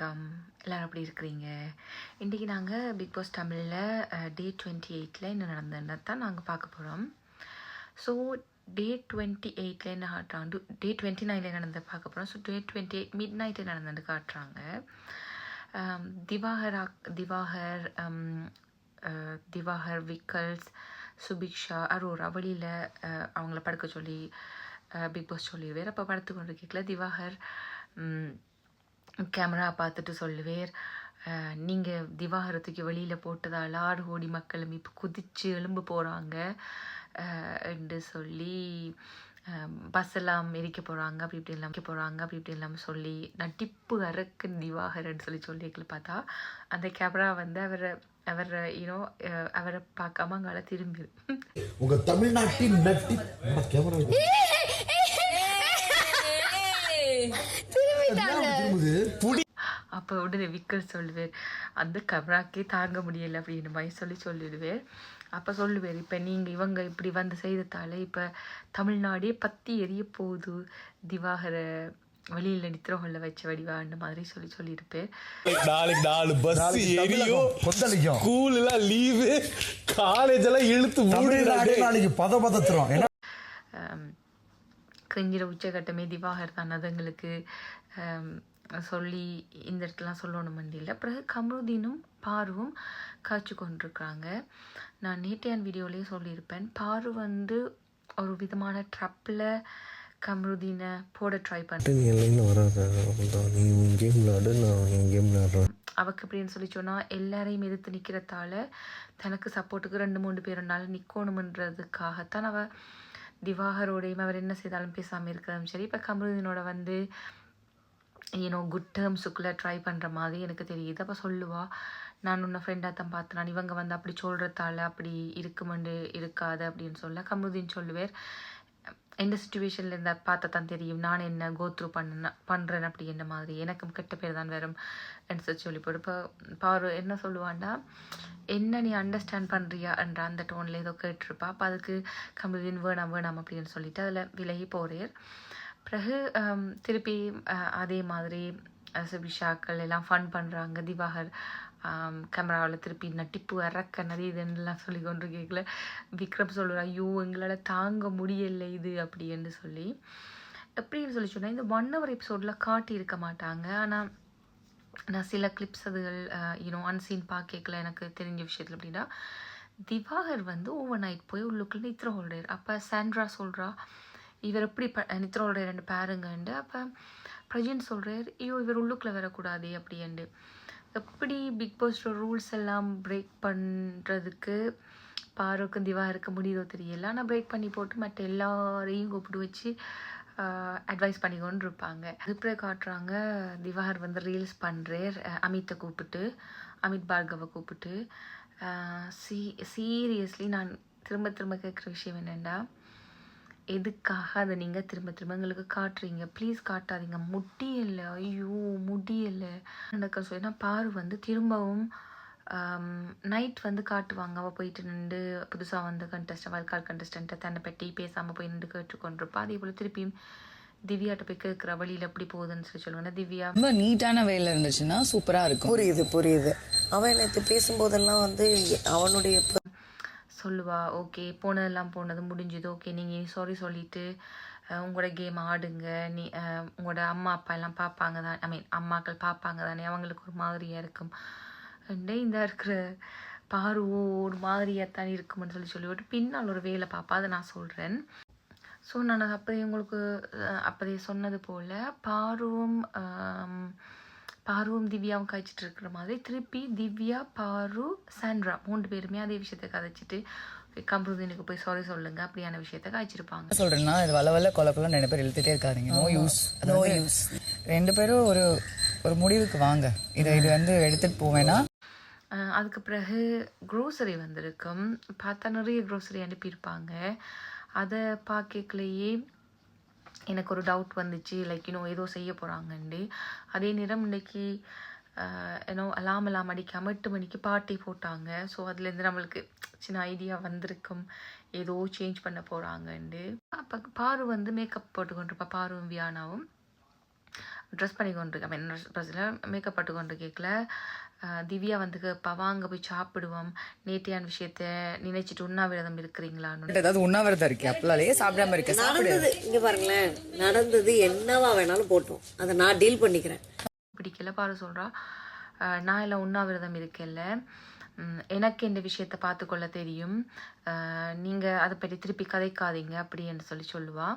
வணக்கம். எல்லோரும் எப்படி இருக்கிறீங்க? இன்றைக்கி நாங்கள் பிக் பாஸ் தமிழில் டே டுவெண்ட்டி எயிட்டில் என்ன நடந்ததுன்னு தான் நாங்கள் பார்க்க போகிறோம் ஸோ டே டுவெண்ட்டி எயிட்டில் என்ன காட்டுறாங்க? டே டுவெண்ட்டி நைனில் நடந்து பார்க்க போகிறோம் so day twenty eight mid நைட்டில் நடந்தது காட்டுறாங்க திவாகர் திவாகர் திவாகர் விக்கல்ஸ் சுபிக்ஷா அரோரா வழியில் அவங்கள படுக்க சொல்லி பிக் பாஸ் சொல்லிடுவார் அப்போ படுத்து கொண்டு கேட்கல. திவாகர் கேமரா பார்த்துட்டு சொல்லுவேர் நீங்கள் திவாகரத்துக்கு வெளியில் போட்டதால் ஆறு கோடி மக்களும் இப்போ குதிச்சு எழும்பு போகிறாங்க என்று சொல்லி பஸ் எல்லாம் எரிக்க போகிறாங்க அப்படி இப்படி எல்லாம் போகிறாங்க அப்படி இப்படி எல்லாம் சொல்லி நட்டிப்பு அரக்கு திவாகரன் சொல்லி சொல்லிக்கல பார்த்தா அந்த கேமரா வந்து அவரை அவரை யூனோ அவரை பார்க்காம அங்கால திரும்பி உங்க தமிழ்நாட்டின் நட்டி கேமரா திரும்புது அப்போ உடனே விக்கல் சொல்லுவார் அந்த கமராக்கே தாங்க முடியல அப்படின்னு மாதிரி சொல்லி சொல்லிடுவேர் அப்போ சொல்லுவார் இப்போ நீங்கள் இவங்க இப்படி வந்து செய்ததால இப்போ தமிழ்நாடே பத்தி எரிய போகுது. திவாகர வெளியில் நித்திரகொள்ள வச்ச வடிவான்னு மாதிரி சொல்லி சொல்லியிருப்பேர் நாளைக்கு நாலு பஸ் எரியும். கொந்தளிக்கும். ஸ்கூல் எல்லாம் லீவு காலேஜ் எல்லாம் இழுத்து மூடிடுறாங்க. நாளைக்கு பத பதத்துறோம் கிரிஞ்சிற உச்சகட்டமே திவாகர் தான். அதுங்களுக்கு சொல்லி இந்த இடத்துலாம் சொல்லணும் இல்லை பிறகு கமருதீனும் பாருவும் காய்ச்சி கொண்டிருக்கிறாங்க. நான் நேற்றையான் வீடியோலேயே சொல்லியிருப்பேன். பாரு வந்து ஒரு விதமான ட்ரப்பில் கமருதீனை போட ட்ரை பண்ண. நீ எல்லாம் வராத. அவ்வளோதான் நீ உன் கேம் விளையாடு நான் என் கேம் விளையாடுறேன் அவக்கு அப்படின்னு சொல்லி சொன்னால் எல்லாரையும் எதிர்த்து நிற்கிறதால தனக்கு சப்போர்ட்டுக்கு ரெண்டு மூணு பேருனால நிற்கணுமன்றதுக்காகத்தான் அவ திவாகரோடையும் அவர் என்ன செய்தாலும் பேசாமல் இருக்கிறதும் சரி. இப்போ கமருதீனோட வந்து ஏனோ குட் டேர்ம்ஸுக்குள்ளே ட்ரை பண்ணுற மாதிரி எனக்கு தெரியுது. அப்போ சொல்லுவா நான் உன்னை ஃப்ரெண்டாக தான் பார்த்தேன். நான் இவங்க வந்து அப்படி சொல்கிறதால அப்படி இருக்குமெண்டு இருக்காது அப்படின்னு சொல்ல கமுதின்னு சொல்லுவேர். எந்த சுச்சுவேஷனில் இருந்தால் பார்த்தா தான் தெரியும். நான் என்ன கோத்ரூ பண்ண பண்ணுறேன் அப்படி என்ன மாதிரி. எனக்கும் கெட்ட பேர் தான் வரும். என்று சொல்லி சொல்லி போடு. இப்போ பாரு என்ன சொல்லுவான்னா என்ன நீ அண்டர்ஸ்டாண்ட் பண்ணுறியான்ற அந்த டோனில் ஏதோ கேட்டிருப்பா. அப்போ அதுக்கு கமருதீன் வேணாம் வேணாம் அப்படின்னு சொல்லிட்டு அதில் விலகி போகிறேன் பிறகு திருப்பி அதே மாதிரி சுபிஷாக்கள் எல்லாம் ஃபன் பண்ணுறாங்க திவாகர் கேமராவில் திருப்பி நட்டிப்பு இறக்க நிறைய இதுன்னெலாம் சொல்லி கொண்டு கேட்கல விக்ரம் சொல்கிறா ஐயோ எங்களால் தாங்க முடியலை இது அப்படின்னு சொல்லி. எப்படின்னு சொல்லி சொன்னால் இந்த ஒன் ஹவர் எபிசோடில் காட்டியிருக்க மாட்டாங்க. ஆனால் நான் சில கிளிப்ஸ் அதுகள் யூனோ அன்சீன் பார்க்கல எனக்கு தெரிஞ்ச விஷயத்தில் அப்படின்னா திவாகர் வந்து ஓவர் நைட் போய் உள்ளுக்குள்ளே நித்ர ஹோல்டர் அப்போ சாண்ட்ரா சொல்கிறா இவர் எப்படி ப நித்ர ரெண்டு பேருங்கண்டு அப்போ பிரஜின் சொல்கிறார் ஐயோ இவர் உள்ளுக்குள்ளே வரக்கூடாது அப்படின்ட்டு எப்படி பிக் பாஸோட ரூல்ஸ் எல்லாம் பிரேக் பண்ணுறதுக்கு பாருக்கும் திவாகருக்கு முடியுதோ தெரியல. ஆனால் பிரேக் பண்ணி போட்டு மற்ற எல்லாரையும் கூப்பிட்டு வச்சு அட்வைஸ் பண்ணிக்கொண்டு இருப்பாங்க அதுப்படி காட்டுறாங்க திவாகர் வந்து ரீல்ஸ் பண்ணுறார் அமித்தை கூப்பிட்டு அமித் பார்கவை கூப்பிட்டு. சீ சீரியஸ்லி நான் திரும்ப திரும்ப கேட்குற விஷயம் என்னென்னா எதுக்காக அதை நீங்கள் திரும்ப திரும்ப எங்களுக்கு காட்டுறீங்க? ப்ளீஸ் காட்டாதீங்க. முடியலை. ஐயோ முடியலை. நடக்க சொல்லி ஏன்னா பாரு வந்து திரும்பவும் நைட் வந்து காட்டுவாங்க. அவள் போயிட்டு நின்று புதுசாக வந்த கண்டஸ்ட் வல்கால் கண்டஸ்டண்ட்டை தன்னை பற்றி பேசாமல் போய் நின்று கேட்டுக்கொண்டிருப்பா. அதே போல் திருப்பியும் திவ்யாட்ட போய் கேட்குற வழியில் எப்படி போகுதுன்னு சொல்லி சொல்லுவாங்க திவ்யா? ரொம்ப நீட்டான வேலை இருந்துச்சுன்னா சூப்பரா இருக்கும். புரியுது புரியுது. அவன் நேற்று பேசும்போதெல்லாம் வந்து அவனுடைய ப- சொல்லுவா ஓகே போனதெல்லாம் போனது முடிஞ்சுது. ஓகே நீங்கள் சாரி சொல்லிட்டு உங்களோட கேம் ஆடுங்க. நீ உங்களோட அம்மா அப்பா எல்லாம் பார்ப்பாங்க தான். ஐ மீன் அம்மாக்கள் பார்ப்பாங்க தானே. அவங்களுக்கு ஒரு மாதிரியாக இருக்கும். அண்டே இந்த இருக்கிற பாருவோ ஒரு மாதிரியாக தான் இருக்கும்னு சொல்லி சொல்லிவிட்டு பின்னால் ஒரு வேலை பார்ப்பா அதை நான் சொல்கிறேன் ஸோ நான் அப்போதே உங்களுக்கு அப்போதே சொன்னது போல் பாருவும் பாருவும் திவ்யாவும் காய்ச்சிட்டு இருக்கிற மாதிரி. திருப்பி திவ்யா பாரு சாண்ட்ரா மூன்று பேருமே அதே விஷயத்தை கதைச்சிட்டு கம்ருதீனுக்கு போய் சாரி சொல்லுங்க அப்படியான விஷயத்த காய்ச்சிருப்பாங்க சொல்றேன்னா இது வள வள கொல கொல நிறைய பேர் இழுத்துட்டே இருக்காதீங்க. நோ யூஸ் நோ யூஸ் ரெண்டு பேரும் ஒரு ஒரு முடிவுக்கு வாங்க. இதை இது வந்து எடுத்துட்டு போவேனா? அஹ் அதுக்கு பிறகு க்ரோசரி வந்திருக்கும். பார்த்தா நிறைய க்ரோசரி அனுப்பியிருப்பாங்க. அதை பார்க்கலையே எனக்கு ஒரு டவுட் வந்துச்சு. லைக் இன்னும் ஏதோ செய்ய போகிறாங்கண்டு அதே நேரம் இன்னைக்கு ஏன்னோ அலாம் அலாம் அடிக்காம எட்டு மணிக்கு பார்ட்டி போட்டாங்க. ஸோ அதுலேருந்து நம்மளுக்கு சின்ன ஐடியா வந்திருக்கும். ஏதோ சேஞ்ச் பண்ண போகிறாங்கண்டு அப்போ பாரு வந்து மேக்கப் போட்டுக்கொண்டிருப்பா. பாருவும் வியானாவும். ட்ரெஸ் பண்ணி கொண்டு ஐ மீன் ட்ரெஸ்ஸில் மேக்கப் பட்டு கொண்டு கேட்கல திவ்யா வந்து வாங்க போய் சாப்பிடுவோம். நேற்றையான விஷயத்த நினைச்சிட்டு உண்ணாவிரதம் இருக்கிறீங்களான்னு. ஏதாவது உண்ணாவிரதம் இருக்கே. அப்பலாலே சாப்பிடாம இருக்க சாப்பிடு. நடந்தது இங்க பாருங்களேன். நடந்தது என்னவா வேணாலும் போட்டோம். அதை நான் டீல் பண்ணிக்கிறேன். பிடிக்கல பாரு சொல்கிறா நான் எல்லாம் உண்ணாவிரதம் இருக்கல உம், எனக்கு இந்த விஷயத்தை பார்த்துக்கொள்ள தெரியும். நீங்கள் அதை பற்றி திருப்பி கதைக்காதீங்க அப்படின்னு சொல்லி சொல்லுவா.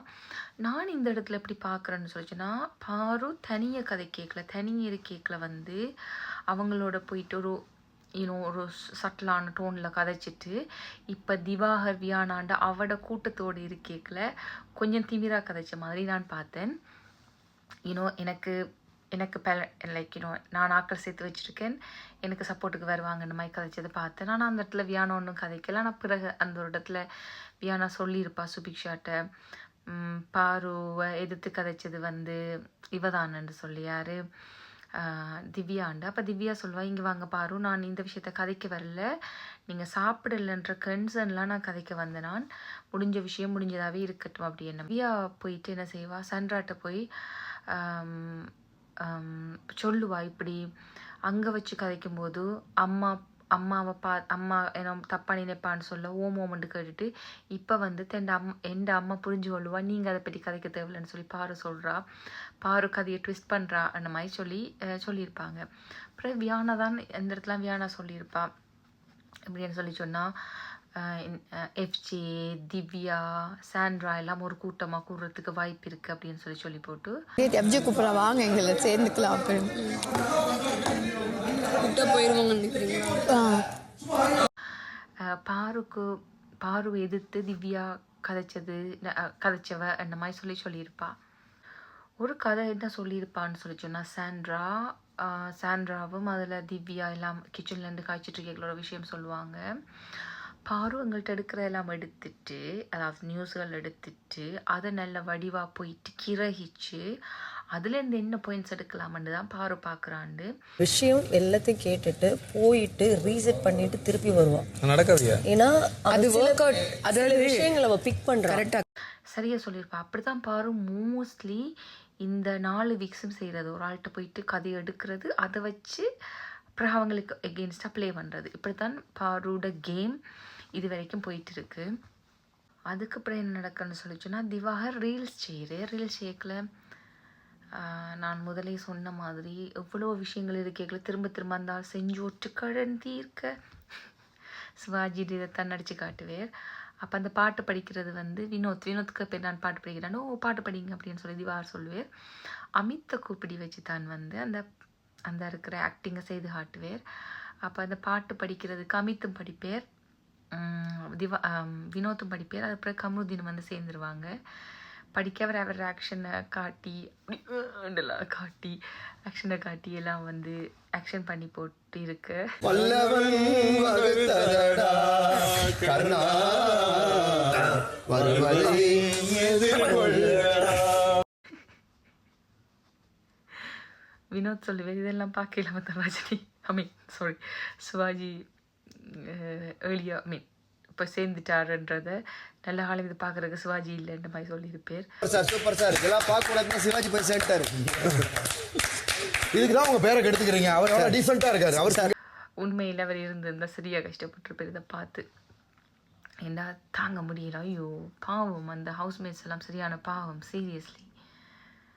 நான் இந்த இடத்துல எப்படி பார்க்குறேன்னு சொல்லிச்சுன்னா பாரு தனியாக கதை கேட்கல தனியாக கேட்கல வந்து அவங்களோட போயிட்டு ஒரு இன்னும் ஒரு சட்டிலான டோனில் கதைச்சிட்டு இப்போ திவாகர் வியானாண்ட அவட கூட்டத்தோடு இருக்கேக்கில் கொஞ்சம் திமிரா கதைச்ச மாதிரி நான் பார்த்தேன். யூனோ எனக்கு எனக்கு பல லைக் யூனோ நான் ஆக்கள் சேர்த்து வச்சுருக்கேன். எனக்கு சப்போர்ட்டுக்கு வருவாங்கன்னு மாதிரி கதைச்சதை பார்த்தேன். ஆனால் அந்த இடத்துல வியானா ஒன்றும் கதைக்கல. ஆனால் பிறகு அந்த ஒரு இடத்துல வியானா சொல்லியிருப்பா சுபிக்ஷாட்ட. பாருவை எதிர்த்து கதைச்சது வந்து இவதானன்னு சொல்லியாரு. திவ்யாண்டு அப்போ திவ்யா சொல்வா இங்கே வாங்க பாரு நான் இந்த விஷயத்த கதைக்க வரல. நீங்கள் சாப்பிடலன்ற கன்சர்ன்லாம் நான் கதைக்க வந்தேன் நான். முடிஞ்ச விஷயம் முடிஞ்சதாகவே இருக்கட்டும் அப்படி என்ன. திவ்யா போயிட்டு என்ன செய்வா? சன்ராட்ட போய் சொல்லுவா இப்படி. அங்கே வச்சு கதைக்கும்போது அம்மா அம்மாவை பா அம்மா என்ன தப்பா நினைப்பான்னு சொல்ல ஓம் ஓமண்டு கேட்டுட்டு இப்போ வந்து தெண்ட அம் எந்த அம்மா புரிஞ்சு கொள்ளுவா நீங்கள் அதை பற்றி கதைக்க தேவையில்லைன்னு சொல்லி பாரு சொல்கிறா பாரு கதையை ட்விஸ்ட் பண்ணுறா அந்த மாதிரி சொல்லி சொல்லியிருப்பாங்க. அப்புறம் வியானா தான் இந்த இடத்துல வியானா சொல்லியிருப்பா. இப்படின்னு சொல்லி சொன்னால் எஃப்ஜே திவ்யா சாண்ட்ரா எல்லாம் ஒரு கூட்டமாக கூடுறதுக்கு வாய்ப்பு இருக்குது அப்படின்னு சொல்லி சொல்லி போட்டு. நேற்று எப்ஜி கூப்பிட வாங்க எங்களை சேர்ந்துக்கலாம் அப்படின்னு பாருக்கு பாரு எதிர்த்து திவ்யா கதைச்சது கதைச்சவ அந்த மாதிரி சொல்லி சொல்லியிருப்பா. ஒரு கதை என்ன சொல்லியிருப்பான்னு சொல்லி சொன்னா சாண்ட்ரா சாண்ட்ராவும் அதில் திவ்யா எல்லாம் கிச்சன்லேருந்து காய்ச்சிட்டு இருக்கீங்களோட விஷயம் சொல்லுவாங்க. பாரு எங்கள்கிட்ட எடுக்கிற எல்லாம் எடுத்துட்டு அதாவது நியூஸ்கள் எடுத்துட்டு அதை நல்ல வடிவாக போயிட்டு கிரகிச்சு அதுலேருந்து என்ன பாயிண்ட்ஸ் எடுக்கலாம்னு தான் பாரு பார்க்குறாண்டு விஷயம் எல்லாத்தையும் கேட்டுட்டு போயிட்டு ரீசெட் பண்ணிட்டு திருப்பி வருவான் நடக்காதியா? ஏன்னா அது out. சில அதாவது விஷயங்களை அவ பிக் பண்றா. கரெக்டா சரியா சொல்லியிருப்பா. அப்படிதான் பாரு மோஸ்ட்லி இந்த நாலு வீக்ஸும் செய்கிறது ஒரு ஆள்கிட்ட போயிட்டு கதை எடுக்கிறது அதை வச்சு அப்புறம் அவங்களுக்கு எகெயின்ஸ்டாக ப்ளே பண்ணுறது இப்படித்தான் பாரோட கேம் இது வரைக்கும் போயிட்டு இருக்கு அதுக்கப்புறம் என்ன நடக்குன்னு சொல்லிச்சுன்னா திவாகர் ரீல்ஸ் செய்கிறே ரீல்ஸ் செய்யக்கில் நான் முதலே சொன்ன மாதிரி எவ்வளோ விஷயங்கள் இருக்கேக்கில் திரும்ப திரும்ப அந்த ஆள் செஞ்சு ஒற்று கடன் தீர்க்க சிவாஜி இதை நடித்து காட்டுவேர். அப்போ அந்த பாட்டு படிக்கிறது வந்து வினோத். வினோத்துக்கு பேர் நான் பாட்டு படிக்கிறேன்னு ஓ பாட்டு படிங்க அப்படின்னு சொல்லி திவார் சொல்லுவேர். அமித்தை கூப்பிடி வச்சு தான் வந்து அந்த அந்த இருக்கிற ஆக்டிங்கை செய்து காட்டுவேர். அப்போ அந்த பாட்டு படிக்கிறதுக்கு அமித்தும் படிப்பேர். திவா வினோத்தும் படிப்பேர் அதுக்கப்புறம் கமருதீன் வந்து சேர்ந்துருவாங்க. படிக்க அவர் அவர் ஆக்ஷனை காட்டி காட்டி ஆக்ஷனை காட்டி எல்லாம் வந்து ஆக்ஷன் பண்ணி போட்டு இருக்கு வினோத் சொல்லுவேன் இதெல்லாம் பார்க்கல மற்ற Rajini I mean sorry Sivaji ஏர்லியா mean இப்போ சேர்ந்துட்டாருன்றத நல்ல காலம் இது பார்க்குறதுக்கு சிவாஜி இல்லைன்ற மாதிரி சொல்லியிருப்பேர். சார் சூப்பர் சார் இதெல்லாம் பார்க்க கூடாதுன்னு சிவாஜி போய் சேர்த்தாரு இதுக்கு தான் உங்க பேரை கெடுத்துக்கிறீங்க. அவர் டீசெண்டாக இருக்காரு. அவர் சார். உண்மையில் அவர் இருந்திருந்தா சரியாக கஷ்டப்பட்டிருப்பார் இதை பார்த்து ஏண்டா தாங்க முடியல? ஐயோ பாவம். அந்த ஹவுஸ்மேட்ஸ் எல்லாம் சரியான பாவம். சீரியஸ்லி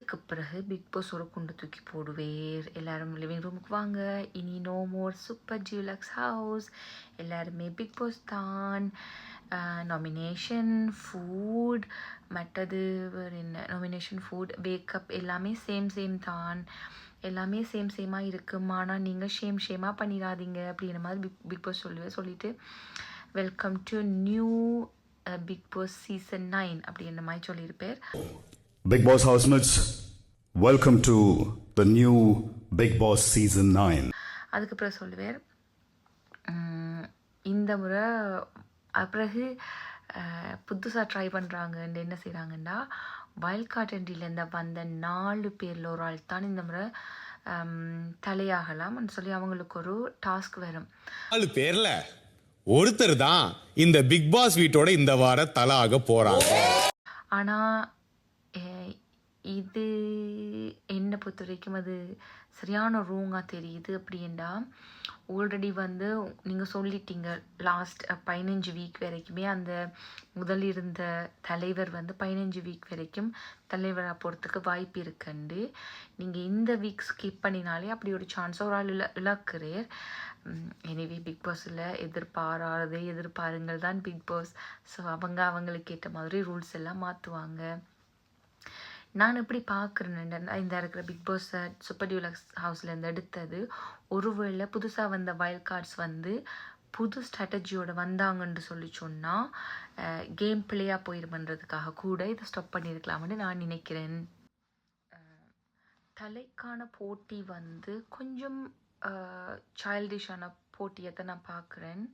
அதுக்கு பிறகு பிக் பாஸ் ஒரு குண்டு தூக்கி போடுவேர் எல்லாரும் லிவிங் ரூமுக்கு வாங்க. இனி நோ மோர் சூப்பர் ஜியூலக்ஸ் ஹவுஸ் எல்லாருமே பிக் பாஸ் தான். நாமினேஷன் ஃபுட் மற்றது வேறு என்ன? நாமினேஷன் ஃபுட் பேக்கப் எல்லாமே சேம் சேம் தான். எல்லாமே சேம் சேமாக இருக்கும். ஆனால் நீங்கள் ஷேம் ஷேமாக பண்ணிடாதீங்க அப்படிங்கிற மாதிரி பிக் பிக் பாஸ் சொல்லுவேன் சொல்லிட்டு welcome to new Bigg Boss season nine அப்படின்ற மாதிரி சொல்லியிருப்பேர். Big Boss housemates, welcome to the new Big Boss season 9. அதுக்கு பிறகு சொல்லுவேர் உம், இந்த முறை பிறகு புதுசாக ட்ரை பண்ணுறாங்கன்னு என்ன செய்கிறாங்கன்னா வயல் காட்டண்டிலேருந்து வந்த நாலு பேரில் ஒரு ஆள் தான் இந்த முறை தலையாகலாம்னு சொல்லி அவங்களுக்கு ஒரு டாஸ்க் வரும். நாலு பேர்ல ஒருத்தர் தான் இந்த பிக் பாஸ் வீட்டோட இந்த வார தலை ஆக போறாங்க. ஆனால் இது என்னை பொறுத்த வரைக்கும் அது சரியான ரூங்காக தெரியுது அப்படின்னா ஆல்ரெடி வந்து நீங்கள் சொல்லிட்டீங்க லாஸ்ட் பதினஞ்சு வீக் வரைக்குமே அந்த முதல் இருந்த தலைவர் வந்து பதினஞ்சு வீக் வரைக்கும் தலைவராக போகிறதுக்கு வாய்ப்பு இருக்குண்டு. நீங்கள் இந்த வீக் ஸ்கிப் பண்ணினாலே அப்படி ஒரு சான்ஸ் ஒரு ஆள் இழ இழக்கிறேர். எனிவே பிக் பாஸில் எதிர்பாராதே எதிர்பாருங்கள் தான் பிக் பாஸ். ஸோ அவங்க அவங்களுக்கு ஏற்ற மாதிரி ரூல்ஸ் எல்லாம் மாற்றுவாங்க நான் எப்படி பார்க்குறேன் இந்த இருக்கிற பிக் பாஸ் சூப்பர் டியூலக்ஸ் ஹவுஸ்லேருந்து எடுத்தது ஒருவேளை புதுசாக வந்த வைல்ட் கார்ட்ஸ் வந்து புது ஸ்ட்ராட்டஜியோட வந்தாங்கன்னு சொல்லி சொன்னால் கேம் பிளேயாக போயிருமன்றதுக்காக கூட இதை ஸ்டாப் பண்ணியிருக்கலாம்னு நான் நினைக்கிறேன். தலைக்கான போட்டி வந்து கொஞ்சம் சைல்டிஷான போட்டியை தான் நான் பார்க்குறேன்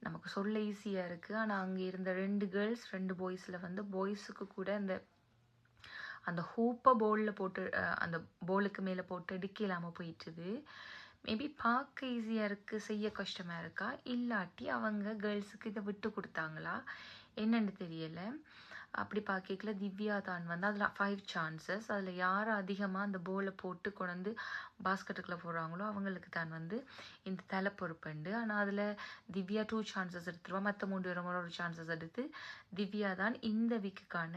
நமக்கு சொல்ல ஈஸியாக இருக்குது ஆனால் அங்கே இருந்த ரெண்டு கேர்ள்ஸ் ரெண்டு பாய்ஸில் வந்து பாய்ஸுக்கு கூட அந்த அந்த ஹூப்பை போலில் போட்டு அந்த போலுக்கு மேலே போட்டு டிக்கி இல்லாமல் போயிட்டுது. மேபி பார்க்க ஈஸியாக இருக்குது செய்ய கஷ்டமாக இருக்கா? இல்லாட்டி அவங்க கேர்ள்ஸுக்கு இதை விட்டு கொடுத்தாங்களா? என்னென்னு தெரியலை. அப்படி பார்க்கல திவ்யா தான். வந்து அதில் ஃபைவ் சான்சஸ் அதில் யார் அதிகமாக அந்த போலை போட்டு கொண்டு பாஸ்கெட்டுக்குள்ளே போடுறாங்களோ அவங்களுக்கு தான் வந்து இந்த தலை பொறுப்புண்டு ஆனால் அதில் திவ்யா டூ சான்சஸ் எடுத்துருவா. மற்ற மூன்று பேரும் ஒரு சான்சஸ் எடுத்து திவ்யா தான் இந்த வீக்குக்கான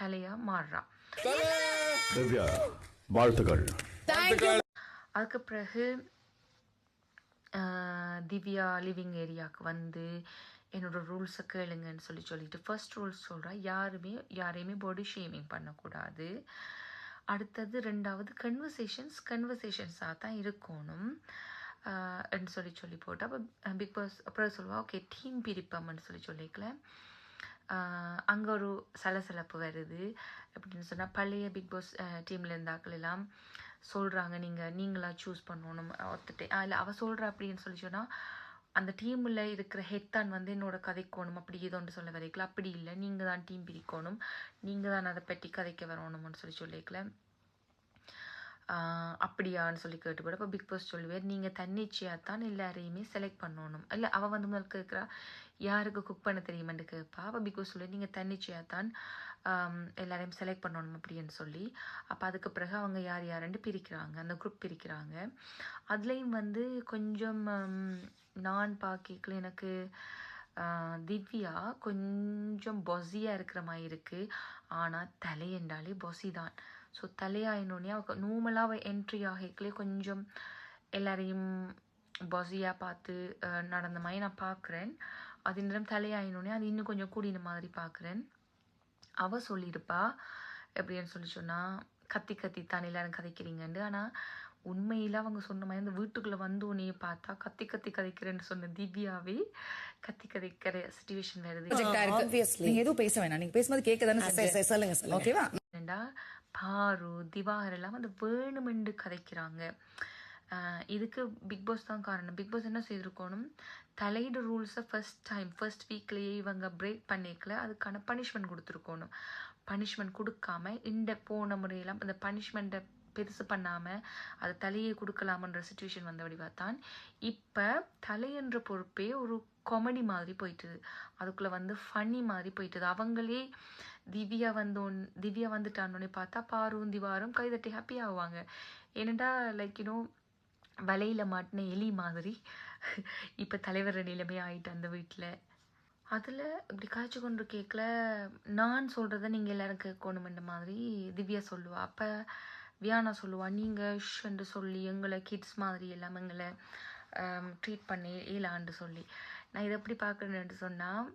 தலையாக மாறுறா. திவ்யா வாழ்த்துக்கள். அதுக்கு பிறகு ஆஹ், திவ்யா லிவிங் ஏரியாவுக்கு வந்து என்னோட ரூல்ஸை கேளுங்கன்னு சொல்லி சொல்லிட்டு ஃபர்ஸ்ட் ரூல்ஸ் சொல்கிறா யாருமே யாரையுமே பாடி ஷேமிங் பண்ணக்கூடாது. அடுத்தது ரெண்டாவது கன்வர்சேஷன்ஸ் கன்வர்சேஷன்ஸாக தான் இருக்கணும். ஆஹ், சொல்லி சொல்லி போட்டு அப்போ பிக் பாஸ் அப்புறம் சொல்லுவா ஓகே டீம் பிரிப்பம்னு சொல்லி சொல்லிக்கல. அங்கே ஒரு சலசலப்பு வருது அப்படின்னு சொன்னால் பழைய பிக் பாஸ் டீமில் இருந்தாக்கள் எல்லாம் சொல்கிறாங்க நீங்கள் நீங்களாக சூஸ் பண்ணணும் ஒத்துட்டு இல்லை அவள் சொல்கிற அப்படின்னு சொல்லி சொன்னால் அந்த டீமில் இருக்கிற ஹெட் தான் வந்து என்னோட கதைக்கணும் அப்படி ஏதோ ஒன்று சொல்ல வரைக்கல அப்படி இல்லை நீங்கள் தான் டீம் பிரிக்கணும். நீங்கள் தான் அதை பற்றி கதைக்க வரணும்னு சொல்லி சொல்லிக்கல. அப்படியான்னு சொல்லி கேட்டுப்பட. இப்போ பிக் பாஸ் சொல்லுவார் நீங்கள் தன்னிச்சையாக தான் எல்லாரையுமே செலக்ட் பண்ணணும். இல்லை அவள் வந்து முதல் கேட்குறா யாருக்கு குக் பண்ண தெரியுமான்னு கேட்பா. அப்போ பிக் பாஸ் சொல்லுவார் நீங்கள் தன்னிச்சையாக தான் எல்லாரையும் செலக்ட் பண்ணணும் அப்படின்னு சொல்லி. அப்போ அதுக்கு பிறகு அவங்க யார் யாருன்னு பிரிக்கிறாங்க. அந்த குரூப் பிரிக்கிறாங்க. அதுலேயும் வந்து கொஞ்சம் நான் பார்க்கல எனக்கு திவ்யா கொஞ்சம் பொஸியாக இருக்கிற மாதிரி இருக்குது ஆனால் தலையென்றாலே பொஸி தான். ஸோ தலையாயினோடனே அவள் நூமலாக அவள் என்ட்ரி ஆகிக்கலே கொஞ்சம் எல்லாரையும் பொஸியாக பார்த்து நடந்த மாதிரி நான் பார்க்குறேன் அது நேரம் தலையாயினோடனே அது இன்னும் கொஞ்சம் கூடின மாதிரி பார்க்குறேன் அவள் சொல்லியிருப்பா எப்படின்னு சொல்லி சொன்னால் கத்தி கத்தி தான் எல்லாரும் கதைக்கிறீங்கன்னு ஆனால் உண்மையில் அவங்க சொன்ன மாதிரி அந்த வீட்டுக்குள்ளே வந்து உன்னைய பார்த்தா கத்தி கத்தி கதைக்கிறேன்னு சொன்ன திவ்யாவே கத்தி கதைக்கிற சுச்சுவேஷன் வருது. நீங்க எதுவும் பேச வேணாம். நீங்க பேசும்போது கேட்க சொல்லுங்க. ஓகேவா பாரு திவாகர் எல்லாம் வந்து வேணுமென்று கதைக்கிறாங்க. ஆஹ் இதுக்கு பிக் பாஸ் தான் காரணம். பிக் பாஸ் என்ன செய்திருக்கணும்? தலையிட ரூல்ஸை ஃபர்ஸ்ட் டைம் ஃபர்ஸ்ட் வீக்லேயே இவங்க பிரேக் பண்ணிக்கல. அதுக்கான பனிஷ்மெண்ட் கொடுத்துருக்கணும். பனிஷ்மெண்ட் கொடுக்காம இந்த போன முறையெல்லாம் அந்த பனிஷ்மெண்ட்டை பெருசு பண்ணாமல் அது தலையை கொடுக்கலாமன்ற சுச்சுவேஷன் வந்தபடி பார்த்தான் இப்போ தலையன்ற பொறுப்பே ஒரு காமெடி மாதிரி போயிட்டுது. அதுக்குள்ளே வந்து ஃபன்னி மாதிரி போயிட்டுது. அவங்களே திவ்யா வந்தோன் திவ்யா வந்துட்டான்னொடனே பார்த்தா பாரும் திவாரும் கைதட்டி ஹாப்பி ஆகுவாங்க ஏனண்டா லைக் யூனோ வலையில் மாட்டின எலி மாதிரி இப்போ தலைவர் நிலைமை ஆயிட்டு அந்த வீட்டில் அதில் இப்படி காய்ச்சி கொண்டு கேட்கல நான் சொல்கிறத நீங்கள் எல்லாரும் கேட்கணுமென்ற மாதிரி திவ்யா சொல்லுவாள் அப்போ வியானா சொல்லுவா நீங்கள் ஷ் சொல்லி எங்களை கிட்ஸ் மாதிரி எல்லாம் எங்களை ட்ரீட் பண்ணி இயலான்னு சொல்லி. நான் இதை எப்படி பார்க்குறேன்னு சொன்னால்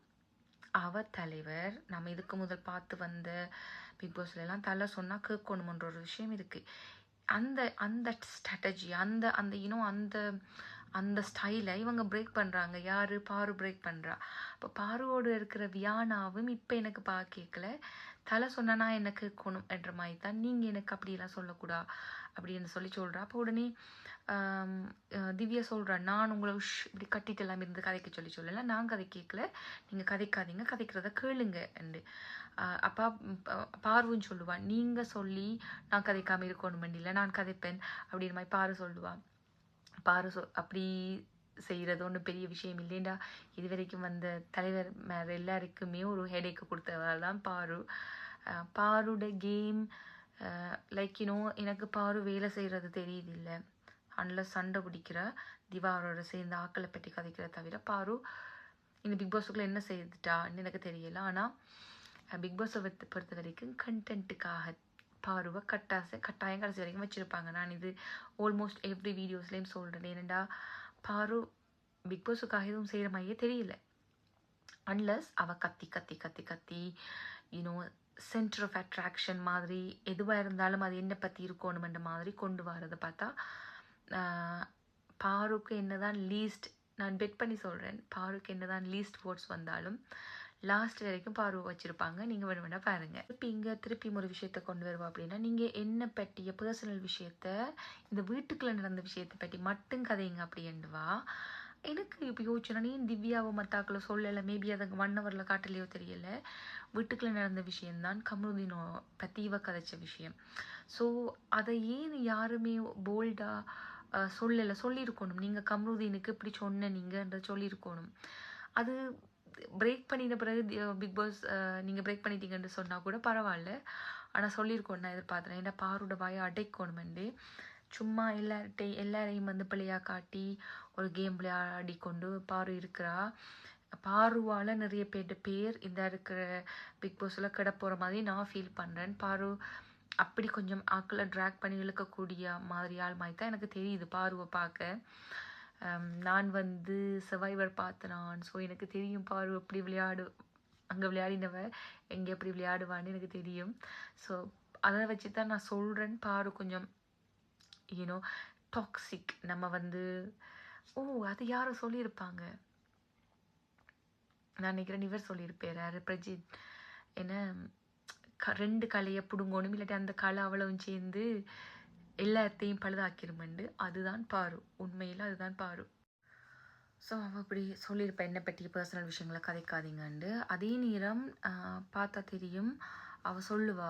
அவ தலைவர் நம்ம இதுக்கு முதல் பார்த்து வந்த பிக் எல்லாம் தலை சொன்னால் கேட்கணுமன்ற ஒரு விஷயம் இருக்குது அந்த அந்த ஸ்ட்ராட்டஜி அந்த அந்த இன்னும் அந்த அந்த ஸ்டைலை இவங்க பிரேக் பண்ணுறாங்க யார்? பாரு பிரேக் பண்ணுறா இப்போ பாருவோடு இருக்கிற வியானாவும் இப்போ எனக்கு பா கேட்கல தலை சொன்னா எனக்கு குணம் என்ற மாதிரி தான் நீங்கள் எனக்கு அப்படியெல்லாம் சொல்லக்கூடா அப்படின்னு சொல்லி சொல்கிறா அப்போ உடனே திவ்யா சொல்கிறா நான் உங்களை உஷ் இப்படி கட்டிட்டு எல்லாம் இருந்து கதைக்க சொல்லி சொல்லலை நான் கதை கேட்கல நீங்கள் கதைக்காதீங்க கதைக்கிறத கேளுங்க அண்டு அப்பா ம், சொல்லுவான் நீங்கள் சொல்லி நான் கதைக்காமல் இருக்கணும் இல்லை நான் கதைப்பேன் அப்படின்ற மாதிரி பாரு சொல்லுவான் பாரு சொ அப்படி செய்கிறது ஒன்றும் பெரிய விஷயம் இல்லைண்டா. இது வரைக்கும் வந்த தலைவர் மேல எல்லாருக்குமே ஒரு ஹெடேக்கு கொடுத்தவள் தான் பாரு பாருட கேம் லைக் யூனோ எனக்கு பாரு வேலை செய்கிறது தெரியுது இல்லை சண்டை பிடிக்கிற திவாரோட சேர்ந்து ஆக்களை பற்றி கதைக்கிற தவிர பாரு இந்த பிக் பாஸுக்குள்ளே என்ன செய்துட்டான்னு எனக்கு தெரியல. ஆனால் பிக் பாஸை பொறுத்த வரைக்கும் கண்டென்ட்டுக்காக பாருவை கட்டாசை கட்டாயம் கடைசி வரைக்கும் வச்சுருப்பாங்க. நான் இது ஆல்மோஸ்ட் எவ்ரி வீடியோஸ்லேயும் சொல்கிறேன் ஏனெண்டா பாரு பிக் பாஸுக்காக எதுவும் செய்கிற மாதிரியே தெரியல. அன்லஸ் அவள் கத்தி கத்தி கத்தி கத்தி யூனோ சென்டர் ஆஃப் அட்ராக்ஷன் மாதிரி எதுவாக இருந்தாலும் அது என்னை பற்றி இருக்கணுமென்ற மாதிரி கொண்டு வரதை பார்த்தா ஆஹ், பாருக்கு என்னதான் லீஸ்ட் நான் பெட் பண்ணி சொல்கிறேன் பாருக்கு என்னதான் லீஸ்ட் votes வந்தாலும் லாஸ்ட் வரைக்கும் பார்வை வச்சுருப்பாங்க. நீங்கள் வேணும் வேணா பாருங்கள் இப்போ இங்கே திருப்பி ஒரு விஷயத்தை கொண்டு வருவோம் அப்படின்னா நீங்கள் என்ன பற்றிய பர்சனல் விஷயத்த இந்த வீட்டுக்குள்ளே நடந்த விஷயத்தை பற்றி மட்டும் கதைங்க அப்படின்னுவா எனக்கு இப்போ யோசிச்சேன்னா நீ திவ்யாவை மத்தாக்களை சொல்லலை மேபி அதை ஒன் ஹவரில் காட்டலையோ தெரியல. வீட்டுக்குள்ளே நடந்த விஷயம்தான் கமருதீனோ பற்றி இவ கதைச்ச விஷயம். ஸோ அதை ஏன் யாருமே போல்டாக சொல்லலை? சொல்லியிருக்கணும். நீங்கள் கமருதீனுக்கு இப்படி சொன்ன நீங்கன்ற சொல்லியிருக்கணும். அது பிரேக் பண்ணின பிறகு பிக் பாஸ் நீங்கள் பிரேக் பண்ணிட்டீங்கன்னு சொன்னால் கூட பரவாயில்ல. ஆனால் சொல்லியிருக்கோம் நான் எதிர்பார்த்தேன். ஏன்னா பாரோட வாயை அடைக்கணுமெண்டு. சும்மா எல்லார்ட்டையும் எல்லாரையும் வந்து பிள்ளையாக காட்டி ஒரு கேம் விளையாடி கொண்டு பாரு இருக்கிறா. பாருவால் நிறைய பேர் பேர் இந்த இருக்கிற பிக் பாஸில் கிட போகிற மாதிரி நான் ஃபீல் பண்ணுறேன் பாரு அப்படி கொஞ்சம் ஆக்களை ட்ராக் பண்ணி இழுக்கக்கூடிய மாதிரி ஆள் மாதிரி தான் எனக்கு தெரியுது. பாருவை பார்க்க நான் வந்து சர்வைவர் பார்த்தனான். ஸோ எனக்கு தெரியும் பாரு எப்படி விளையாடு அங்கே விளையாடினவ எங்கே எப்படி விளையாடுவான்னு எனக்கு தெரியும். ஸோ அதை வச்சு தான் நான் சொல்கிறேன் பாரு கொஞ்சம் யூனோ டாக்ஸிக் நம்ம வந்து ஓ அது யாரும் சொல்லியிருப்பாங்க. நான் நினைக்கிறேன் இவர் சொல்லியிருப்பேர். யார்? பிரஜித். என்ன? க ரெண்டு கலையை பிடுங்கணும். இல்லாட்டி அந்த கலை அவ்வளவும் சேர்ந்து எல்லாத்தையும் பழுதாக்கிருமண்டு. அதுதான் பாரு. உண்மையில் அதுதான் பாரு. ஸோ அவள் அப்படி சொல்லியிருப்பேன் என்னை பற்றி பர்சனல் விஷயங்களை கதைக்காதீங்கண்டு. அதே நேரம் பார்த்தா தெரியும். அவள் சொல்லுவா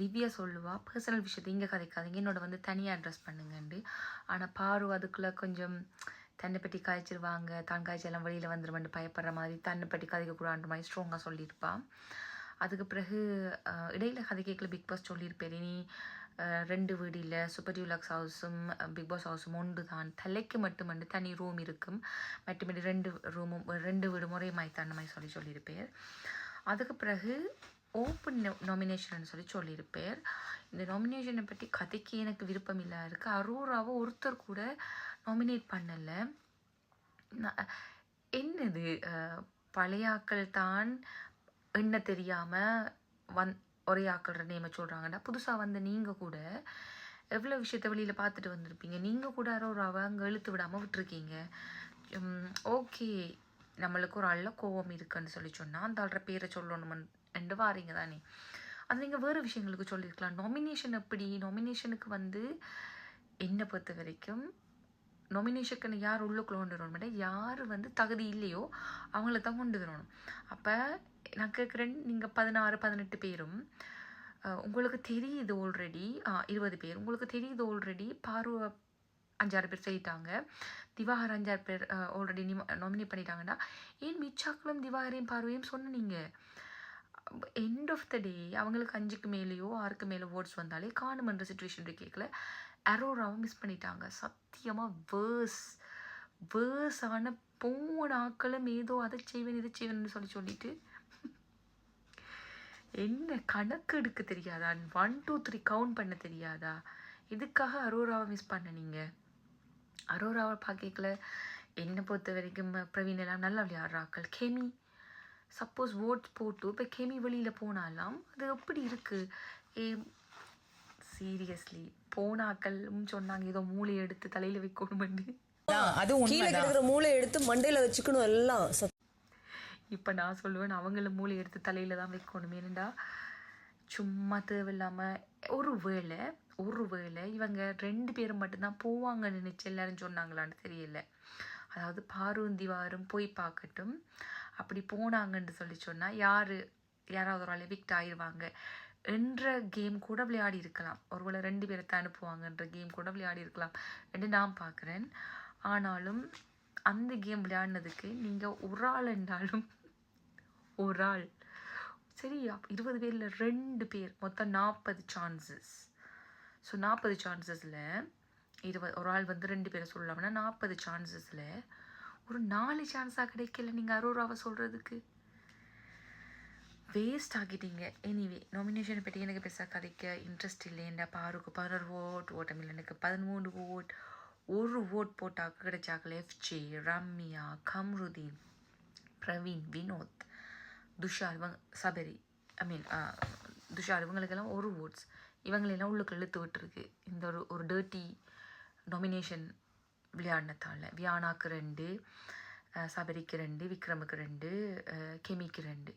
திவ்யா சொல்லுவா பர்சனல் விஷயத்தை இங்கே கதைக்காதீங்க. என்னோட வந்து தனியாக அட்ரஸ் பண்ணுங்கண்டு. ஆனால் பாரு அதுக்குள்ளே கொஞ்சம் தன்னை பற்றி காய்ச்சிருவாங்க. தான் காய்ச்சலாம் வெளியில் வந்துருமெண்டு. பயப்படுற மாதிரி தன்னை பற்றி கதைக்கக்கூடாதுன்ற மாதிரி ஸ்ட்ராங்காக சொல்லியிருப்பாள் அதுக்கு பிறகு இடையில் கதை கேட்கல பிக் பாஸ் சொல்லியிருப்பேன். நீ ரெண்டு வீடு இல்லை சூப்பர் டியூலக்ஸ் ஹவுஸும் பிக் பாஸ் ஹவுஸும் ஒன்று தான். தலைக்கு மட்டுமண்டு தனி ரூம் இருக்கும். மட்டுமே ரெண்டு ரூமும் ரெண்டு வீடு முறை மாய்த்தான் மாதிரி சொல்லி சொல்லியிருப்பேர். அதுக்கு பிறகு ஓப்பன் நாமினேஷன் சொல்லி சொல்லியிருப்பேர். இந்த நாமினேஷனை பற்றி கதைக்கு எனக்கு விருப்பம் இல்லை இருக்குது அரோராவை ஒருத்தர் கூட நாமினேட் பண்ணலை. நான் என்னது பழையாக்கள் தான் என்ன தெரியாமல் வந் ஒரே ஆக்கள நேம சொல்கிறாங்கன்னா புதுசாக வந்த நீங்கள் கூட எவ்வளோ விஷயத்த வெளியில் பார்த்துட்டு வந்திருப்பீங்க? நீங்கள் கூட யாரோ ஒரு அவங்க இழுத்து விடாமல் விட்டுருக்கீங்க. ஓகே நம்மளுக்கு ஒரு ஆளில் கோவம் இருக்குன்னு சொல்லி சொன்னால் அந்த ஆள்ற பேரை சொல்லணுமென்று வாரீங்க தானே. அது நீங்கள் வேறு விஷயங்களுக்கு சொல்லியிருக்கலாம். நாமினேஷன் எப்படி? நாமினேஷனுக்கு வந்து என்னை பொறுத்த வரைக்கும் நொமினேஷனுக்கு யார் உள்ளுக்குள்ள கொண்டு வரணும் யார் வந்து தகுதி இல்லையோ அவங்கள தான் கொண்டு வரணும். அப்போ நான் கேட்குறேன் நீங்கள் பதினாறு பதினெட்டு பேரும் உங்களுக்கு தெரியுது ஆல்ரெடி இருபது பேர். உங்களுக்கு தெரியுது ஆல்ரெடி பார்வை அஞ்சாறு பேர் சொல்லிட்டாங்க. திவாகர் அஞ்சாறு பேர் ஆல்ரெடி நாமினேட் பண்ணிட்டாங்கன்னா ஏன் மிச்சாக்களும் திவாகரையும் பார்வையும் சொன்னீங்க எண்ட் ஆஃப் த டே அவங்களுக்கு அஞ்சுக்கு மேலேயோ ஆறுக்கு மேலே ஓட்ஸ் வந்தாலே காணுமன்ற சுச்சுவேஷன் கேட்கல அரோராவை மிஸ் பண்ணிட்டாங்க. சத்தியமாக வேர்ஸ் வேர்ஸான போன ஆக்களும் ஏதோ அதை செய்வேன் இதை செய்வேன்னு சொல்லி சொல்லிட்டு. என்ன கணக்கு எடுக்க தெரியாதா? ஒன் டூ த்ரீ கவுண்ட் பண்ண தெரியாதா? இதுக்காக அரோராவை மிஸ் பண்ண நீங்கள் அரோராவை பார்க்கல என்னை பொறுத்த வரைக்கும் பிரவீன் எல்லாம் நல்லா விளையாடுறாக்கள் கெமி சப்போஸ் ஓட் போட்டு இப்போ கெமி வெளியில் போனாலாம் அது எப்படி இருக்குது ஏ சீரியஸ்லி போனாக்களும் சொன்னாங்க. ஏதோ மூளை எடுத்து தலையில் வைக்கணுமெண்டு அது கீழே கிடக்குற மூளை எடுத்து மண்டையில வச்சுக்கணும் எல்லாம். இப்போ நான் சொல்லுவேன் அவங்கள மூளை எடுத்து தலையில் தான் வைக்கணும். ஏனண்டா சும்மா தேவையில்லாமல் ஒரு வேளை ஒரு வேளை இவங்க ரெண்டு பேரும் மட்டும்தான் போவாங்கன்னு நினச்சி எல்லாரும் சொன்னாங்களான்னு தெரியல. அதாவது பாருந்தி வாரும் போய் பார்க்கட்டும். அப்படி போனாங்கன்னு சொல்லி சொன்னால் யார்? யாராவது ஒரு ஆள் எவிக்ட் ஆயிடுவாங்க என்ற கேம் கூட விளையாடி இருக்கலாம். ஒருவேளை ரெண்டு பேரை அனுப்புவாங்கன்ற கேம் கூட விளையாடி இருக்கலாம் என்று நான் பார்க்குறேன். ஆனாலும் அந்த கேம் விளையாடினதுக்கு நீங்கள் ஒரு ஆள் என்றாலும் ஒரு ஆள். சரி இருபது பேரில் ரெண்டு பேர் மொத்தம் நாற்பது சான்சஸ் ஸோ நாற்பது சான்சஸில் இருபது ஒரு ஆள் வந்து ரெண்டு பேரை சொல்லலாம்னா நாற்பது சான்சஸில் ஒரு நாலு சான்ஸாக கிடைக்கல நீங்கள் அரோராவை சொல்கிறதுக்கு வேஸ்ட் ஆகிட்டீங்க எனிவே நாமினேஷனை பற்றி எனக்கு பெருசாக கதைக்க இன்ட்ரெஸ்ட் இல்லைண்டா பாருக்கு பதினோரு ஓட் ஓட்டமில்லனுக்கு பதிமூணு ஓட் ஒரு ஓட் போட்டாக்க கிடைச்சாக்கள் எஃப்ஜே ரம்யா கம்ருதீன் பிரவீன் வினோத் துஷார் இவங்க சபரி ஐ மீன் துஷார் இவங்களுக்கெல்லாம் ஒரு ஓட்ஸ் இவங்களெல்லாம் உள்ளுக்கு இழுத்து விட்டுருக்கு. இந்த ஒரு ஒரு டேர்ட்டி நாமினேஷன் விளையாடினத்தால் வியானாக்கு ரெண்டு சபரிக்கு ரெண்டு விக்ரமுக்கு ரெண்டு கெமிக்கு ரெண்டு.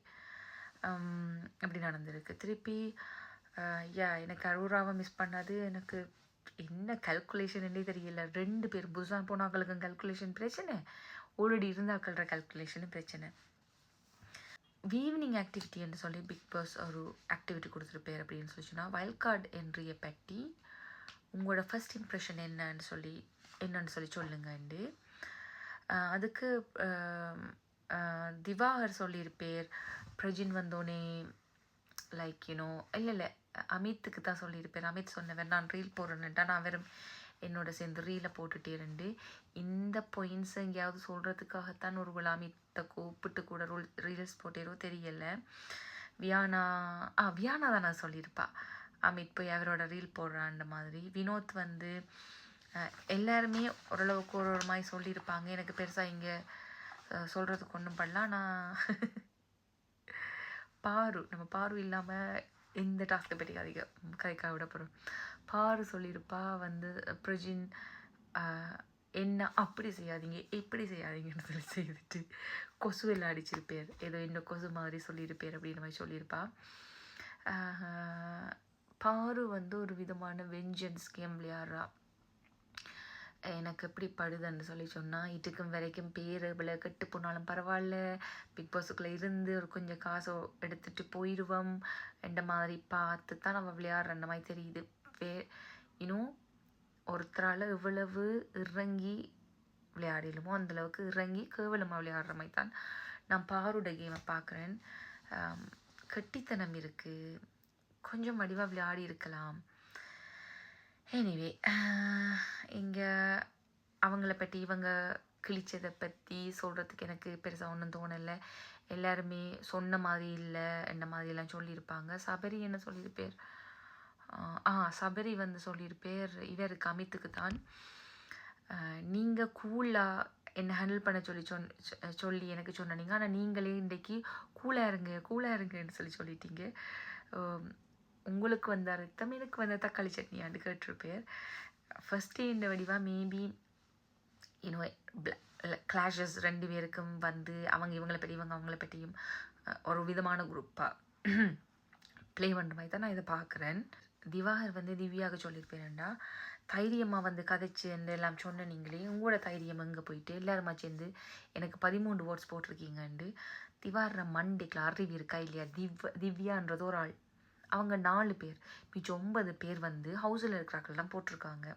அப்படி நடந்திருக்கு. திருப்பி யா எனக்கு அரோராவை மிஸ் பண்ணது. எனக்கு என்ன கல்குலேஷன் தெரியல. ரெண்டு பேர் புதுசாக போனாக்களுக்கும் கல்குலேஷன் பிரச்சனை. ஆல்ரெடி இருந்தாக்கள்ற கல்குலேஷனும் பிரச்சனை. ஈவினிங் ஆக்டிவிட்டி என்று சொல்லி பிக் பாஸ் ஒரு ஆக்டிவிட்டி கொடுத்துருப்பேர் அப்படின்னு சொல்லி சொன்னால் வைல்ட் கார்டு என்றிய பற்றி உங்களோட ஃபர்ஸ்ட் இம்ப்ரெஷன் என்னன்னு சொல்லி என்னன்னு சொல்லி சொல்லுங்கண்டு ஆஹ் அதுக்கு திவாகர் சொல்லியிருப்பேர். பிரஜின் வந்தோனே லைக் யூனோ இல்லை இல்லை அமித்துக்கு தான் சொல்லியிருப்பேன் அமித் சொன்னவர் நான் ரீல் போடுறேன்ட்டா நான் வெறும் என்னோட சேர்ந்து ரீலை போட்டுட்டே இருந்து இந்த பொயின்ஸ் எங்கேயாவது சொல்கிறதுக்காகத்தான் ஒரு அமித்தை கூப்பிட்டு கூட ரூல் ரீல்ஸ் போட்டேரோ தெரியல. வியானா ஆ வியானா தான் நான் சொல்லியிருப்பா. அமித் போய் அவரோட ரீல் போடுறான்ற மாதிரி. வினோத் வந்து எல்லாருமே ஓரளவுக்கு ஒரு ஒரு மாதிரி சொல்லியிருப்பாங்க. எனக்கு பெருசாக இங்கே சொல்கிறதுக்கு ஒன்றும் பண்ணலாம் நான் பாரு நம்ம பாரு இல்லாமல் எந்த டாஸ்க்கை பற்றி கதைக்க கதைக்க விட போகிறோம் பாரு சொல்லியிருப்பா வந்து பிரஜின் என்ன அப்படி செய்யாதீங்க இப்படி செய்யாதீங்கன்னு சொல்லி செய்துட்டு கொசுவில் அடிச்சிருப்பேர். ஏதோ என்ன கொசு மாதிரி சொல்லியிருப்பேர் அப்படின்னு மாதிரி சொல்லியிருப்பா பாரு வந்து ஒரு விதமான வெஞ்சன்ஸ் கேம் விளையாடுறா. எனக்கு எப்படி படுதுன்னு சொல்லி சொன்னால் இதுக்கும் வரைக்கும் பேர் இவ்வளோ கெட்டு போனாலும் பரவாயில்ல பிக் பாஸுக்குள்ளே இருந்து ஒரு கொஞ்சம் காசை எடுத்துட்டு போயிடுவோம் என்ற மாதிரி பார்த்து தான் நம்ம விளையாடுற மாதிரி தெரியுது. வே இன்னும் ஒருத்தரால் எவ்வளவு இறங்கி விளையாடிலுமோ அந்தளவுக்கு இறங்கி கேவலமாக விளையாடுற மாதிரி தான் நான் பாருட கேமை பார்க்குறேன் கெட்டித்தனம் இருக்குது கொஞ்சம் வடிவாக விளையாடி இருக்கலாம். எனிவே இங்கே அவங்கள பற்றி இவங்க கிழிச்சதை பற்றி சொல்கிறதுக்கு எனக்கு பெருசாக ஒன்றும் தோணலை. எல்லாருமே சொன்ன மாதிரி இல்லை என்ன மாதிரிலாம் சொல்லியிருப்பாங்க. சபரி என்ன சொல்லியிருப்பேர்? ஆ சபரி வந்து சொல்லியிருப்பேர் இவருக்கு அமித்துக்கு தான். நீங்கள் கூலாக என்னை ஹேண்டில் பண்ண சொல்லி சொன் சொல்லி எனக்கு சொன்னீங்க. ஆனால் நீங்களே இன்றைக்கி கூலாக இருங்க கூலாக இருங்கன்னு சொல்லி சொல்லிட்டீங்க. உங்களுக்கு வந்த ரத்தம் எனக்கு வந்த தக்காளி சட்னியாண்டு கேட்டிருப்பேர். ஃபஸ்ட்டு இந்த வடிவாக மேபி யூனோ கிளாஷஸ் ரெண்டு பேருக்கும் வந்து அவங்க இவங்களை பற்றி இவங்க அவங்கள பற்றியும் ஒரு விதமான குரூப்பாக ப்ளே பண்ணுற மாதிரி தான் நான் இதை பார்க்குறேன். திவாகர் வந்து திவ்யாவுக்கு சொல்லியிருப்பேன்டா தைரியமாக வந்து கதைச்சு எல்லாம் சொன்ன நீங்களே உங்களோட தைரியம் எங்கே போயிட்டு எல்லாருமா சேர்ந்து எனக்கு பதிமூன்று ஓட்ஸ் போட்டிருக்கீங்கண்டு திவார மண்டேக்கில் அறிவு இருக்கா இல்லையா? திவ் திவ்யான்றது ஒரு ஆள். அவங்க நாலு பேர் மிச்சம் ஒன்பது பேர் வந்து ஹவுஸில் இருக்கிறாக்கள்லாம் போட்டிருக்காங்க.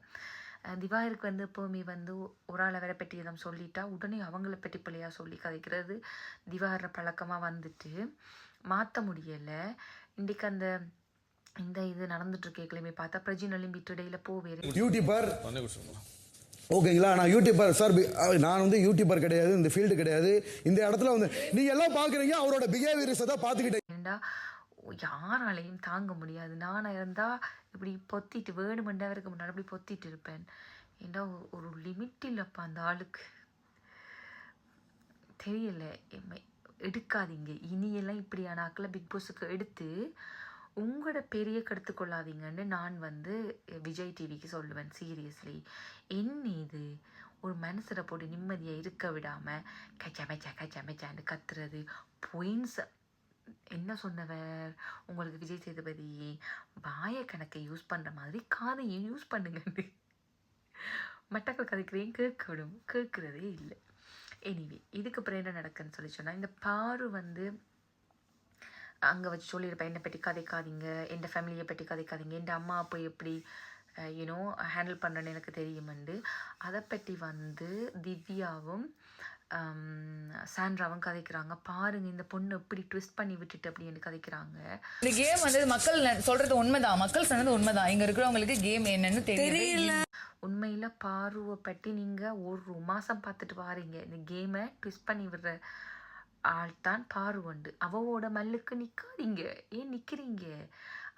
திவாகருக்கு வந்து எப்போவுமே வந்து ஒரு ஆளை வேற பற்றி எதுவும் சொல்லிட்டா உடனே அவங்கள பற்றி பிள்ளையா சொல்லி கதைக்கிறது திவாகர பழக்கமாக வந்துட்டு மாற்ற முடியலை. இன்றைக்கு அந்த இந்த இது நடந்துட்டு இருக்கேக்கிழமை பார்த்தா பிரஜின் ஒலிம்பிக் இடையில போவேர் யூடியூபர் ஓகேங்களா நான் யூடியூபர் சார் நான் வந்து யூடியூபர் கிடையாது இந்த ஃபீல்டு கிடையாது. இந்த இடத்துல வந்து நீங்க எல்லாம் பாக்குறீங்க அவரோட பிஹேவியர்ஸை தான் பார்த்துக்கிட்டே. ஏண்டா யாராலையும் தாங்க முடியாது. நானாக இருந்தால் இப்படி பொத்திட்டு வேணுமெண்டா அவருக்கு முன்னாடி அப்படி பொத்திட்டு இருப்பேன். ஏண்டா ஒரு லிமிட் இல்லைப்பா அந்த ஆளுக்கு. தெரியல. எடுக்காதீங்க. இனியெல்லாம் இப்படியான ஆக்களை பிக் பாஸுக்கு எடுத்து உங்களோட பெரிய கெடுத்து கொள்ளாதீங்கன்னு நான் வந்து விஜய் டிவிக்கு சொல்லுவேன் சீரியஸ்லி என்ன இது ஒரு மனசில் போட்டு நிம்மதியாக இருக்க விடாமல் கச்சமைச்சா கச்சமைச்சான்னு கத்துறது பொயின்ஸ் என்ன சொன்னவர் உங்களுக்கு விஜய் சேதுபதி வாய கணக்கை யூஸ் பண்ணுற மாதிரி காதையும் யூஸ் பண்ணுங்கன்னு. மட்டக்கள் கதைக்கிறேன் கேட்கணும். கேட்குறதே இல்லை. எனிவே இதுக்கு அப்புறம் என்ன நடக்குன்னு சொல்லி சொன்னால் இந்த பாரு வந்து அங்கே வச்சு சொல்லியிருப்பேன். என்னை பற்றி கதைக்காதீங்க. என் ஃபேமிலியை பற்றி கதைக்காதீங்க. என் அம்மா அப்போ எப்படி யூனோ ஹேண்டில் பண்ணுறேன்னு எனக்கு தெரியுமெண்டு. அதை பற்றி வந்து திவ்யாவும் சாண்ட்ராவும் கதைக்கிறாங்க. பாருங்க இந்த பொண்ணு எப்படி ட்விஸ்ட் பண்ணி விட்டுட்டு அப்படின்னு கதைக்கிறாங்க. இந்த கேம் வந்து மக்கள் சொல்றது உண்மைதான். மக்கள் சொன்னது உண்மைதான். இங்க இருக்கிறவங்களுக்கு கேம் என்னன்னு தெரியல. உண்மையில பாருவை பற்றி நீங்க ஒரு மாசம் பார்த்துட்டு வாரீங்க. இந்த கேமை ட்விஸ்ட் பண்ணி விடுற ஆள் தான் பாரு உண்டு அவவோட மல்லுக்கு நிக்காதீங்க. ஏன் நிக்கிறீங்க?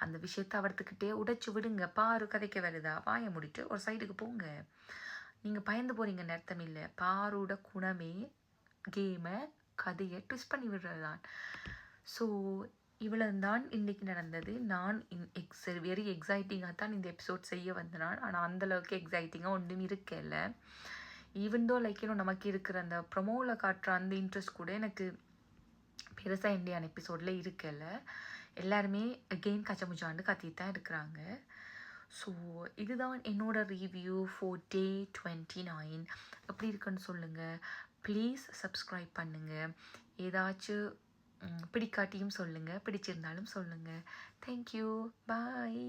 அந்த விஷயத்தை அவர்த்துக்கிட்டே உடைச்சு விடுங்க. பாரு கதைக்க வருதா? வாய முடிட்டு ஒரு சைடுக்கு போங்க. நீங்கள் பயந்து போகிறீங்கன்னு அர்த்தம் இல்லை. பாரோட குணமே கேமை கதையை ட்விஸ்ட் பண்ணி விடுறது தான் ஸோ இவ்வளவுதான் இன்னைக்கு நடந்தது. நான் இன் எக்ஸ் வெரி எக்ஸைட்டிங்காக தான் இந்த எபிசோட் செய்ய வந்தேன். ஆனால் அந்தளவுக்கு எக்ஸைட்டிங்காக ஒன்றும் இருக்கல. ஈவன் தோ லைக் இன்னும் நமக்கு இருக்கிற அந்த ப்ரொமோவில் காட்டுற அந்த இன்ட்ரெஸ்ட் கூட எனக்கு பெருசாக இந்தியான் எபிசோடில் இருக்கல. எல்லாருமே அகெயின் கச்சமுச்சாண்டு கத்திட்டு தான் இருக்கிறாங்க. ஸோ இதுதான் என்னோட review for day twenty nine எப்படி இருக்குன்னு சொல்லுங்கள் ப்ளீஸ் சப்ஸ்கிரைப் பண்ணுங்கள் ஏதாச்சும் பிடிக்காட்டியும் சொல்லுங்கள் பிடிச்சிருந்தாலும் சொல்லுங்கள் தேங்க்யூ பாய்